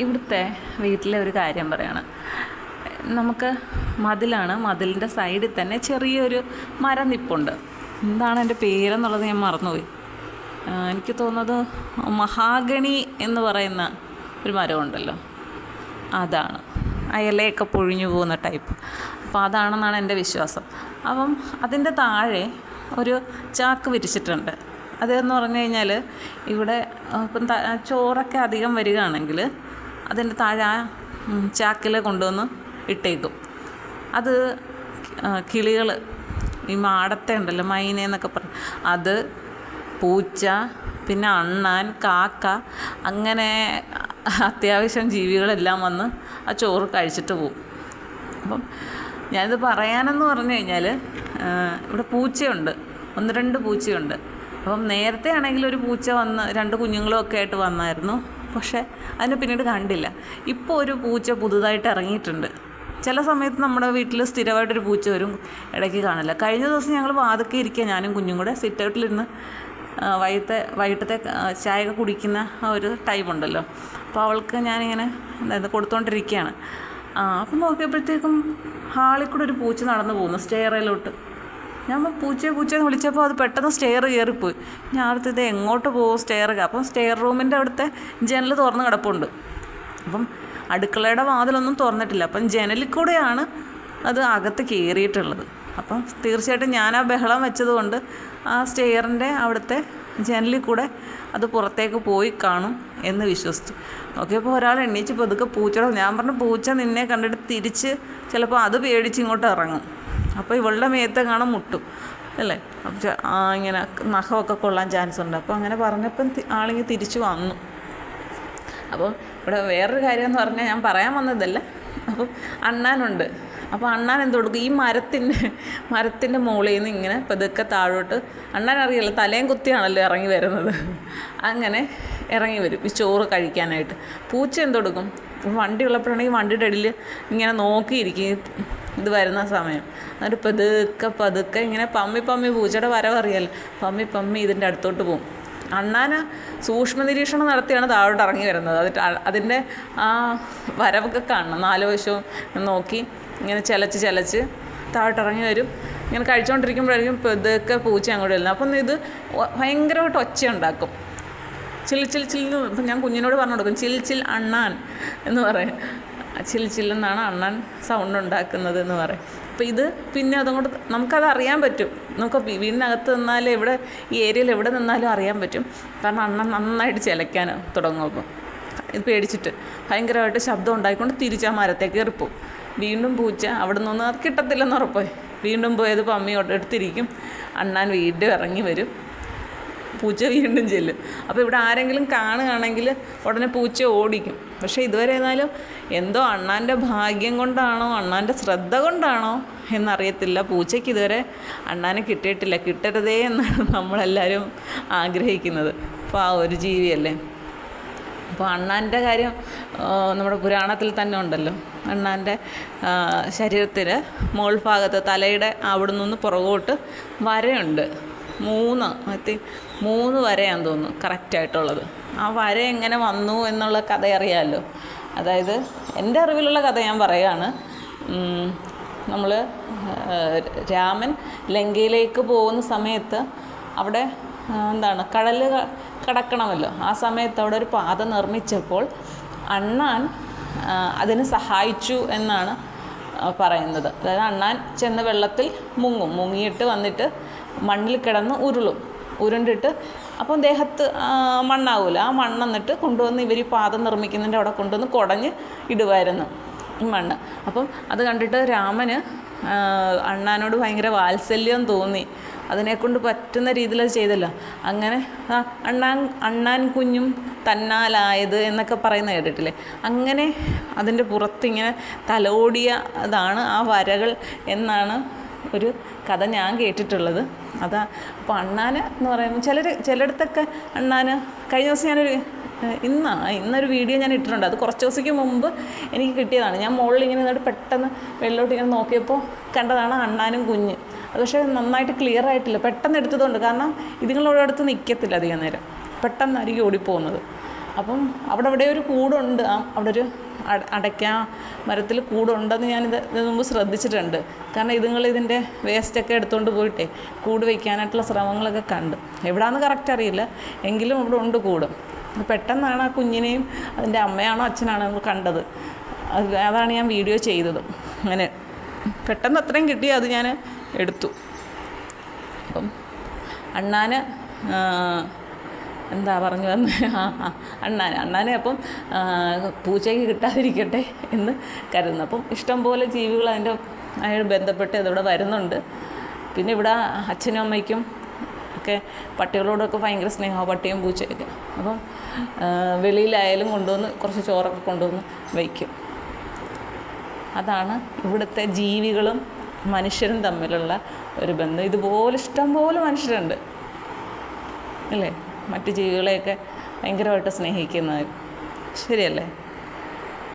ഇവിടുത്തെ വീട്ടിലെ ഒരു കാര്യം പറയാണ്. നമുക്ക് മതിലാണ് മതിലിന്റെ സൈഡിൽ തന്നെ ചെറിയൊരു മരം നിപ്പുണ്ട് എന്താണ് എന്റെ പേരെന്നുള്ളത് ഞാൻ മറന്നുപോയി. എനിക്ക് തോന്നുന്നത് മഹാഗണി എന്ന് പറയുന്ന ഒരു മരമുണ്ടല്ലോ. അതാണ്. ആ ഇലയൊക്കെ പൊഴിഞ്ഞു പോകുന്ന ടൈപ്പ്. അപ്പോൾ അതാണെന്നാണ് എന്റെ വിശ്വാസം. അപ്പം അതിന്റെ താഴെ ഒരു ചാക്ക് വിരിച്ചിട്ടുണ്ട്. അതെന്ന് പറഞ്ഞു കഴിഞ്ഞാൽ ഇവിടെ ഇപ്പം ചോറൊക്കെ അധികം വരികയാണെങ്കിൽ അതിന്റെ താഴെ ചാക്കിൽ കൊണ്ടുവന്ന് ഇട്ടേക്കും. അത് കിളികൾ ഈ മാടത്തെ ഉണ്ടല്ലോ മൈന എന്നൊക്കെ പറഞ്ഞു അത് പൂച്ച പിന്നെ അണ്ണാൻ കാക്ക അങ്ങനെ അത്യാവശ്യം ജീവികളെല്ലാം വന്ന് ആ ചോറ് കഴിച്ചിട്ട് പോകും അപ്പം ഞാനിത് പറയാനെന്ന് പറഞ്ഞു കഴിഞ്ഞാൽ ഇവിടെ പൂച്ചയുണ്ട്. ഒന്ന് രണ്ട് പൂച്ചയുണ്ട്. അപ്പം നേരത്തെ ആണെങ്കിൽ ഒരു പൂച്ച വന്ന് രണ്ട് കുഞ്ഞുങ്ങളും ഒക്കെ ആയിട്ട് വന്നായിരുന്നു. പക്ഷേ അതിനെ പിന്നീട് കണ്ടില്ല. ഇപ്പോൾ ഒരു പൂച്ച പുതുതായിട്ട് ഇറങ്ങിയിട്ടുണ്ട്. ചില സമയത്ത് നമ്മുടെ വീട്ടിൽ സ്ഥിരമായിട്ടൊരു പൂച്ച വരും ഇടയ്ക്ക് കാണില്ല. കഴിഞ്ഞ ദിവസം ഞങ്ങൾ വാതൊക്കെ ഇരിക്കുക ഞാനും കുഞ്ഞും കൂടെ സിറ്റൗട്ടിലിരുന്ന് ഔട്ടിലിരുന്ന് വൈകിട്ടത്തെ ചായ കുടിക്കുന്ന ആ ഒരു ടൈം ഉണ്ടല്ലോ. അപ്പോൾ അവൾക്ക് ഞാനിങ്ങനെ എന്തായത് കൊടുത്തുകൊണ്ടിരിക്കുകയാണ് അപ്പം നോക്കിയപ്പോഴത്തേക്കും ഹാളിൽ കൂടെ ഒരു പൂച്ച നടന്നു പോകുന്നു സ്റ്റെയറിലോട്ട് ഞാൻ പൂച്ചയെ പൂച്ചയെന്ന് വിളിച്ചപ്പോൾ അത് പെട്ടെന്ന് സ്റ്റെയർ കയറിപ്പോയി ഞാൻ അടുത്ത് ഇത് എങ്ങോട്ട് പോകും സ്റ്റെയർ അപ്പം സ്റ്റെയർ റൂമിന്റെ അവിടുത്തെ ജനൽ തുറന്ന് കിടപ്പുണ്ട്. അപ്പം അടുക്കളയുടെ വാതിലൊന്നും തുറന്നിട്ടില്ല. അപ്പം ജനലിൽ കൂടെയാണ് അത് അകത്ത് കയറിയിട്ടുള്ളത് അപ്പം തീർച്ചയായിട്ടും ഞാൻ ആ ബഹളം വെച്ചതുകൊണ്ട് ആ സ്റ്റെയറിന്റെ അവിടുത്തെ ജനലിൽ കൂടെ അത് പുറത്തേക്ക് പോയി കാണും എന്ന് വിശ്വസിച്ചു. അപ്പോൾ ഒരാൾ എണ്ണീച്ച് പതുക്കെ പൂച്ചയുടെ ഞാൻ പറഞ്ഞു പൂച്ച നിന്നെ കണ്ടിട്ട് തിരിച്ച് ചിലപ്പോൾ അത് പേടിച്ച് ഇങ്ങോട്ട് ഇറങ്ങും. അപ്പോൾ ഇവളുടെ മേത്തെ കാണാൻ മുട്ടും അല്ലേ? ഇങ്ങനെ നഖമൊക്കെ കൊള്ളാൻ ചാൻസ് ഉണ്ട്. അപ്പോൾ അങ്ങനെ പറഞ്ഞപ്പം ആളിങ്ങ് തിരിച്ചു വന്നു. അപ്പോൾ ഇവിടെ വേറൊരു കാര്യം എന്ന് പറഞ്ഞാൽ ഞാൻ പറയാൻ വന്നതല്ല. അപ്പോൾ അണ്ണാനുണ്ട്. അപ്പോൾ അണ്ണാൻ എന്ത് കൊടുക്കും? ഈ മരത്തിന്റെ മരത്തിന്റെ മുകളിൽ നിന്ന് ഇങ്ങനെ പതുക്കെ താഴോട്ട് അണ്ണാൻ അറിയില്ല തലയും കുത്തിയാണല്ലോ ഇറങ്ങി വരുന്നത്. അങ്ങനെ ഇറങ്ങി വരും ഈ ചോറ് കഴിക്കാനായിട്ട്. പൂച്ച എന്ത് കൊടുക്കും? വണ്ടി ഉള്ളപ്പോഴാണെങ്കിൽ വണ്ടിയുടെ ഇടയിൽ ഇങ്ങനെ നോക്കിയിരിക്കും. ഇത് വരുന്ന സമയം. എന്നിട്ട് പതുക്കെ പതുക്കെ ഇങ്ങനെ പമ്മി പമ്മി പൂച്ചയുടെ വരവറിയല്ല പമ്മി പമ്മി ഇതിന്റെ അടുത്തോട്ട് പോകും അണ്ണാന് സൂക്ഷ്മ നിരീക്ഷണം നടത്തിയാണ് താഴോട്ട് ഇറങ്ങി വരുന്നത്. അതിട്ട് അതിന്റെ ആ വരവൊക്കെ കാണണം. നാല് വശവും നോക്കി ഇങ്ങനെ ചിലച്ച് ചിലച്ച് താഴോട്ട് ഇറങ്ങി വരും. ഇങ്ങനെ കഴിച്ചുകൊണ്ടിരിക്കുമ്പോഴായിരിക്കും പതുക്കെ പൂച്ച അങ്ങോട്ട് വരുന്നത്. അപ്പം ഇത് ഭയങ്കരമായിട്ട് ഒച്ച ഉണ്ടാക്കും ചിൽ ചിൽ എന്ന് ഇപ്പം ഞാൻ കുഞ്ഞിനോട് പറഞ്ഞു കൊടുക്കും. ചിൽ ചിൽ അണ്ണാൻ എന്ന് പറയും. ചിൽ ചില്ലെന്നാണ് അണ്ണാൻ സൗണ്ട് ഉണ്ടാക്കുന്നത് എന്ന് പറയും. അപ്പോൾ ഇത് പിന്നെ അതുകൊണ്ട് നമുക്കത് അറിയാൻ പറ്റും. നമുക്ക് വീടിനകത്ത് നിന്നാലും എവിടെ ഈ ഏരിയയിൽ എവിടെ നിന്നാലും അറിയാൻ പറ്റും. കാരണം അണ്ണൻ നന്നായിട്ട് ചിലയ്ക്കാൻ തുടങ്ങും ഇത് പേടിച്ചിട്ട് ഭയങ്കരമായിട്ട് ശബ്ദം ഉണ്ടായിക്കൊണ്ട് തിരിച്ച് ആ മരത്തേക്ക് കയറിപ്പോവും വീണ്ടും പൂച്ച അവിടെ നിന്നൊന്നും അത് കിട്ടത്തില്ലെന്ന് ഉറപ്പായി. വീണ്ടും പോയത് പമ്മിയോട്ട് എടുത്തിരിക്കും. അണ്ണാൻ വീണ്ടും ഇറങ്ങി വരും. പൂച്ച വീണ്ടും ചെല്ലും. അപ്പോൾ ഇവിടെ ആരെങ്കിലും കാണുകയാണെങ്കിൽ ഉടനെ പൂച്ച ഓടിക്കും. പക്ഷേ ഇതുവരെ ഏതായാലും എന്തോ അണ്ണാന്റെ ഭാഗ്യം കൊണ്ടാണോ അണ്ണാന്റെ ശ്രദ്ധ കൊണ്ടാണോ എന്നറിയത്തില്ല. പൂച്ചയ്ക്ക് ഇതുവരെ അണ്ണാനെ കിട്ടിയിട്ടില്ല. കിട്ടരുതേ എന്നാണ് നമ്മളെല്ലാവരും ആഗ്രഹിക്കുന്നത്. അപ്പോൾ ആ ഒരു ജീവിയല്ലേ. അപ്പോൾ അണ്ണാന്റെ കാര്യം നമ്മുടെ പുരാണത്തിൽ തന്നെ ഉണ്ടല്ലോ. അണ്ണാന്റെ ശരീരത്തിൽ മുകൾ ഭാഗത്ത് തലയുടെ അവിടെ നിന്ന് പുറകോട്ട് വരയുണ്ട്. മൂന്ന് ഐ മൂന്ന് വരയാന്ന് തോന്നുന്നു കറക്റ്റായിട്ടുള്ളത് ആ വര എങ്ങനെ വന്നു എന്നുള്ള കഥ അറിയാമല്ലോ അതായത് എന്റെ അറിവിലുള്ള കഥ ഞാൻ പറയുകയാണ്. നമ്മൾ രാമൻ ലങ്കയിലേക്ക് പോകുന്ന സമയത്ത് അവിടെ എന്താണ് കടൽ കടക്കണമല്ലോ. ആ സമയത്ത് അവിടെ ഒരു പാത നിർമ്മിച്ചപ്പോൾ അണ്ണാൻ അതിന് സഹായിച്ചു എന്നാണ് പറയുന്നത്. അതായത് അണ്ണാൻ ചെന്ന് വെള്ളത്തിൽ മുങ്ങും. മുങ്ങിയിട്ട് വന്നിട്ട് മണ്ണിൽ കിടന്ന് ഉരുളും. ഉരുണ്ടിട്ട് അപ്പം ദേഹത്ത് മണ്ണാവില്ല മണ്ണാവൂല. ആ മണ്ണ് എന്നിട്ട് കൊണ്ടുവന്ന് ഇവർ പാദം നിർമ്മിക്കുന്നതിന്റെ അവിടെ കൊണ്ടുവന്ന് കുടഞ്ഞ് ഇടുമായിരുന്നു ഈ മണ്ണ്. അപ്പം അത് കണ്ടിട്ട് രാമന് അണ്ണാനോട് ഭയങ്കര വാത്സല്യം തോന്നി. അതിനെക്കൊണ്ട് പറ്റുന്ന രീതിയിൽ അത് ചെയ്തല്ലോ. അങ്ങനെ ആ അണ്ണാൻ അണ്ണാൻ കുഞ്ഞും തന്നാലായത് എന്നൊക്കെ പറയുന്ന കേട്ടിട്ടില്ലേ? അങ്ങനെ അതിന്റെ പുറത്തിങ്ങനെ തലോടിയ അതാണ് ആ വരകൾ എന്നാണ് ഒരു കഥ ഞാൻ കേട്ടിട്ടുള്ളത്. അതാ അപ്പോൾ അണ്ണാന് എന്ന് പറയുമ്പോൾ ചിലർ ചിലയിടത്തൊക്കെ അണ്ണാന് കഴിഞ്ഞ ദിവസം ഞാനൊരു ഇന്നാ ഇന്നൊരു വീഡിയോ ഞാൻ ഇട്ടിട്ടുണ്ട്. അത് കുറച്ച് ദിവസത്തേക്ക് മുമ്പ് എനിക്ക് കിട്ടിയതാണ്. ഞാൻ മുകളിൽ ഇങ്ങനെ നിന്നിട്ട് പെട്ടെന്ന് വെള്ളോട്ട് ഇങ്ങനെ നോക്കിയപ്പോൾ കണ്ടതാണ് അണ്ണാനും കുഞ്ഞ്. പക്ഷേ നന്നായിട്ട് ക്ലിയർ ആയിട്ടില്ല. പെട്ടെന്ന് എടുത്തതുകൊണ്ട്. കാരണം ഇതുങ്ങളുടെ അടുത്ത് നിൽക്കത്തില്ല അധികം നേരം. പെട്ടെന്നായിരിക്കും ഓടിപ്പോകുന്നത്. അപ്പം അവിടെ അവിടെ ഒരു കൂടുണ്ട്. അവിടെ ഒരു അട- അടയ്ക്ക മരത്തിൽ കൂടുണ്ടെന്ന് ഞാനിത് ഇത് മുമ്പ് ശ്രദ്ധിച്ചിട്ടുണ്ട്. കാരണം ഇതുങ്ങൾ ഇതിന്റെ വേസ്റ്റൊക്കെ എടുത്തുകൊണ്ട് പോയിട്ടേ കൂട് വയ്ക്കാനായിട്ടുള്ള ശ്രമങ്ങളൊക്കെ കണ്ട്. എവിടാന്ന് കറക്റ്റ് അറിയില്ല. എങ്കിലും അവിടെ ഉണ്ട് കൂടും. പെട്ടെന്നാണ് ആ കുഞ്ഞിനെയും അതിന്റെ അമ്മയാണോ അച്ഛനാണോ നമ്മൾ കണ്ടത്. അത് അതാണ് ഞാൻ വീഡിയോ ചെയ്തത്. അങ്ങനെ. പെട്ടെന്ന് അത്രയും കിട്ടി അത് ഞാൻ എടുത്തു. അപ്പം അണ്ണാന് എന്താ പറഞ്ഞു വന്ന് ആ ആ അണ്ണാന് അപ്പം പൂച്ചയ്ക്ക് കിട്ടാതിരിക്കട്ടെ എന്ന് കരുതുന്നു. അപ്പം ഇഷ്ടംപോലെ ജീവികൾ അതിന്റെ അതിനോട് ബന്ധപ്പെട്ട് അതിവിടെ വരുന്നുണ്ട്. പിന്നെ ഇവിടെ അച്ഛനും അമ്മയ്ക്കും ഒക്കെ പട്ടികളോടൊക്കെ ഭയങ്കര സ്നേഹമാണ് പട്ടിയും പൂച്ചയൊക്കെ. അപ്പം വെളിയിലായാലും കൊണ്ടുവന്ന് കുറച്ച് ചോറൊക്കെ കൊണ്ടുവന്ന് വയ്ക്കും. അതാണ് ഇവിടുത്തെ ജീവികളും മനുഷ്യരും തമ്മിലുള്ള ഒരു ബന്ധം. ഇതുപോലെ ഇഷ്ടം പോലെ മനുഷ്യരുണ്ട്. അല്ലേ? മറ്റു ജീവികളെയൊക്കെ ഭയങ്കരമായിട്ട് സ്നേഹിക്കുന്നവർ. ശരിയല്ലേ?